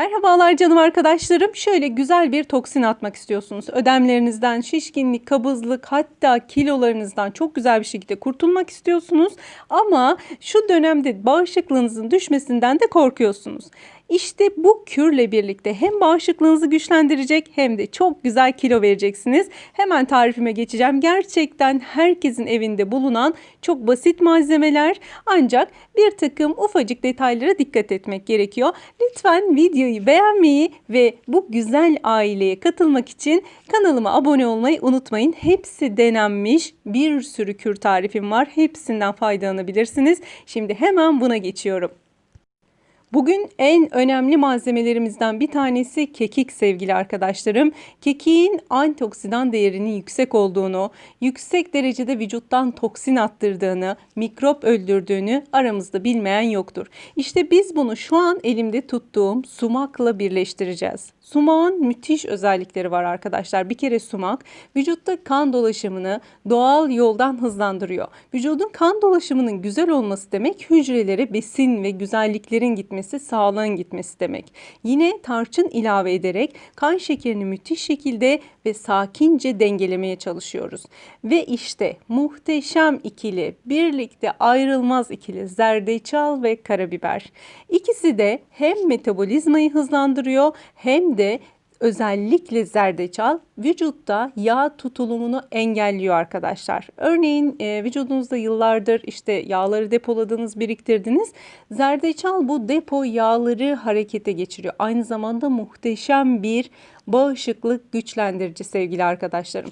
Merhabalar canım arkadaşlarım. Şöyle güzel bir toksin atmak istiyorsunuz. Ödemlerinizden, şişkinlik, kabızlık hatta kilolarınızdan çok güzel bir şekilde kurtulmak istiyorsunuz. Ama şu dönemde bağışıklığınızın düşmesinden de korkuyorsunuz. İşte bu kürle birlikte hem bağışıklığınızı güçlendirecek hem de çok güzel kilo vereceksiniz. Hemen tarifime geçeceğim. Gerçekten herkesin evinde bulunan çok basit malzemeler ancak bir takım ufacık detaylara dikkat etmek gerekiyor. Lütfen videoyu beğenmeyi ve bu güzel aileye katılmak için kanalıma abone olmayı unutmayın. Hepsi denenmiş bir sürü kür tarifim var. Hepsinden faydalanabilirsiniz. Şimdi hemen buna geçiyorum. Bugün en önemli malzemelerimizden bir tanesi kekik sevgili arkadaşlarım. Kekiğin antioksidan değerinin yüksek olduğunu, yüksek derecede vücuttan toksin attırdığını, mikrop öldürdüğünü aramızda bilmeyen yoktur. İşte biz bunu şu an elimde tuttuğum sumakla birleştireceğiz. Sumağın müthiş özellikleri var arkadaşlar. Bir kere sumak vücutta kan dolaşımını doğal yoldan hızlandırıyor. Vücudun kan dolaşımının güzel olması demek hücrelere besin ve güzelliklerin gitmesi, sağlığın gitmesi demek. Yine tarçın ilave ederek kan şekerini müthiş şekilde ve sakince dengelemeye çalışıyoruz. Ve işte muhteşem ikili, birlikte ayrılmaz ikili zerdeçal ve karabiber. İkisi de hem metabolizmayı hızlandırıyor hem de özellikle zerdeçal vücutta yağ tutulumunu engelliyor arkadaşlar. Örneğin e, vücudunuzda yıllardır işte yağları depoladınız, biriktirdiniz. Zerdeçal bu depo yağları harekete geçiriyor. Aynı zamanda muhteşem bir bağışıklık güçlendirici sevgili arkadaşlarım.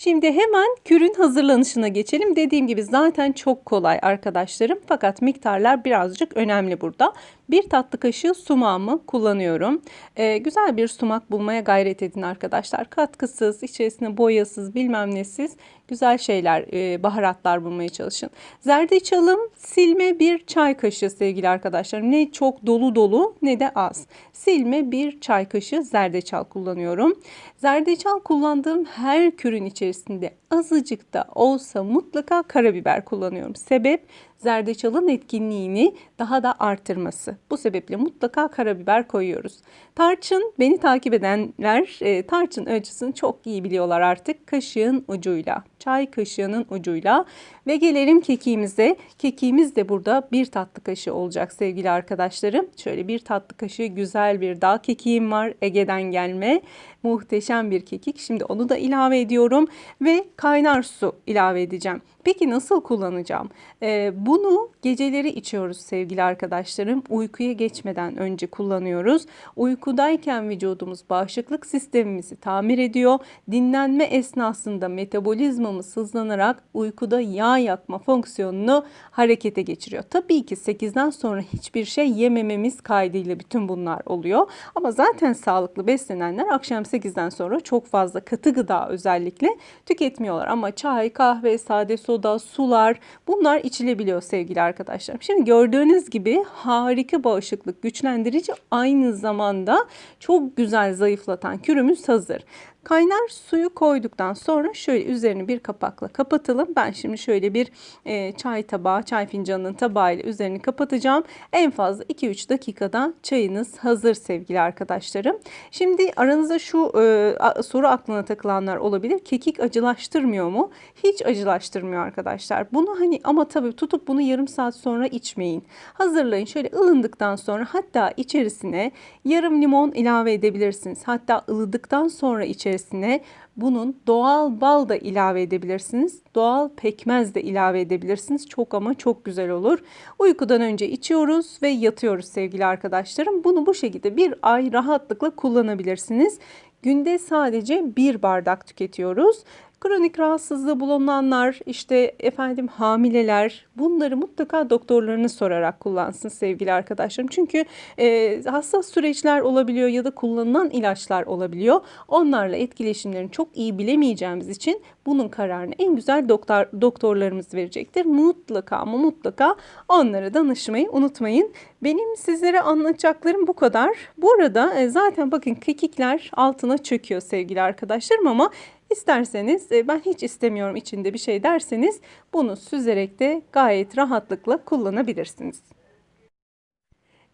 Şimdi hemen kürün hazırlanışına geçelim. Dediğim gibi zaten çok kolay arkadaşlarım fakat miktarlar birazcık önemli burada. Bir tatlı kaşığı sumağımı kullanıyorum. Ee, güzel bir sumak bulmaya gayret edin arkadaşlar. Katkısız, içerisine boyasız, bilmem nesiz güzel şeyler, e, baharatlar bulmaya çalışın. Zerdeçalım silme bir çay kaşığı sevgili arkadaşlar. Ne çok dolu dolu ne de az. Silme bir çay kaşığı zerdeçal kullanıyorum. Zerdeçal kullandığım her kürün içerisinde azıcık da olsa mutlaka karabiber kullanıyorum. Sebep zerdeçalın etkinliğini daha da artırması. Bu sebeple mutlaka karabiber koyuyoruz. Tarçın beni takip edenler e, tarçın ölçüsünü çok iyi biliyorlar artık. Kaşığın ucuyla, çay kaşığının ucuyla ve gelelim kekiğimize. Kekiğimiz de burada bir tatlı kaşığı olacak sevgili arkadaşlarım. Şöyle bir tatlı kaşığı güzel bir dağ kekiğim var. Ege'den gelme. Muhteşem bir kekik. Şimdi onu da ilave ediyorum ve kaynar su ilave edeceğim. Peki nasıl kullanacağım? Ee, bunu geceleri içiyoruz sevgili arkadaşlarım. Uykuya geçmeden önce kullanıyoruz. Uykudayken vücudumuz bağışıklık sistemimizi tamir ediyor. Dinlenme esnasında metabolizmamız hızlanarak uykuda yağ yakma fonksiyonunu harekete geçiriyor. Tabii ki 8'den sonra hiçbir şey yemememiz kaydıyla bütün bunlar oluyor. Ama zaten sağlıklı beslenenler akşam 8'den sonra çok fazla katı gıda özellikle tüketmiyorlar. Ama çay, kahve, sade soda, sular bunlar içilebiliyor sevgili arkadaşlarım. Şimdi gördüğünüz gibi harika bağışıklık güçlendirici aynı zamanda çok güzel zayıflatan kürümüz hazır. Kaynar suyu koyduktan sonra şöyle üzerini bir kapakla kapatalım. Ben şimdi şöyle bir e, çay tabağı, çay fincanının tabağıyla üzerini kapatacağım. En fazla 2-3 dakikada çayınız hazır sevgili arkadaşlarım. Şimdi aranızda şu e, soru aklına takılanlar olabilir. Kekik acılaştırmıyor mu? Hiç acılaştırmıyor arkadaşlar. Bunu hani ama tabii tutup bunu yarım saat sonra içmeyin. Hazırlayın. Şöyle ılındıktan sonra hatta içerisine yarım limon ilave edebilirsiniz. Hatta ılıdıktan sonra içerisine içerisine bunun doğal bal da ilave edebilirsiniz. Doğal pekmez de ilave edebilirsiniz. Çok ama çok güzel olur. Uykudan önce içiyoruz ve yatıyoruz sevgili arkadaşlarım. Bunu bu şekilde bir ay rahatlıkla kullanabilirsiniz. Günde sadece bir bardak tüketiyoruz. Kronik rahatsızlığı bulunanlar, işte efendim hamileler bunları mutlaka doktorlarını sorarak kullansın sevgili arkadaşlarım. Çünkü e, hassas süreçler olabiliyor ya da kullanılan ilaçlar olabiliyor. Onlarla etkileşimlerini çok iyi bilemeyeceğimiz için bunun kararını en güzel doktor doktorlarımız verecektir. Mutlaka ama mutlaka onlara danışmayı unutmayın. Benim sizlere anlatacaklarım bu kadar. Bu arada e, zaten bakın kekikler altına çöküyor sevgili arkadaşlarım ama İsterseniz e, ben hiç istemiyorum içinde bir şey derseniz bunu süzerek de gayet rahatlıkla kullanabilirsiniz.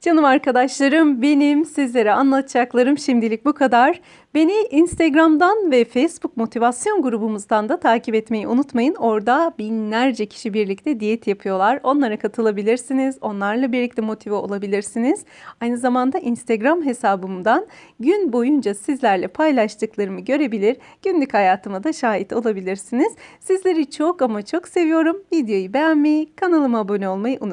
Canım arkadaşlarım benim sizlere anlatacaklarım şimdilik bu kadar. Beni Instagram'dan ve Facebook motivasyon grubumuzdan da takip etmeyi unutmayın. Orada binlerce kişi birlikte diyet yapıyorlar. Onlara katılabilirsiniz. Onlarla birlikte motive olabilirsiniz. Aynı zamanda Instagram hesabımdan gün boyunca sizlerle paylaştıklarımı görebilir. Günlük hayatıma da şahit olabilirsiniz. Sizleri çok ama çok seviyorum. Videoyu beğenmeyi, kanalıma abone olmayı unutmayın.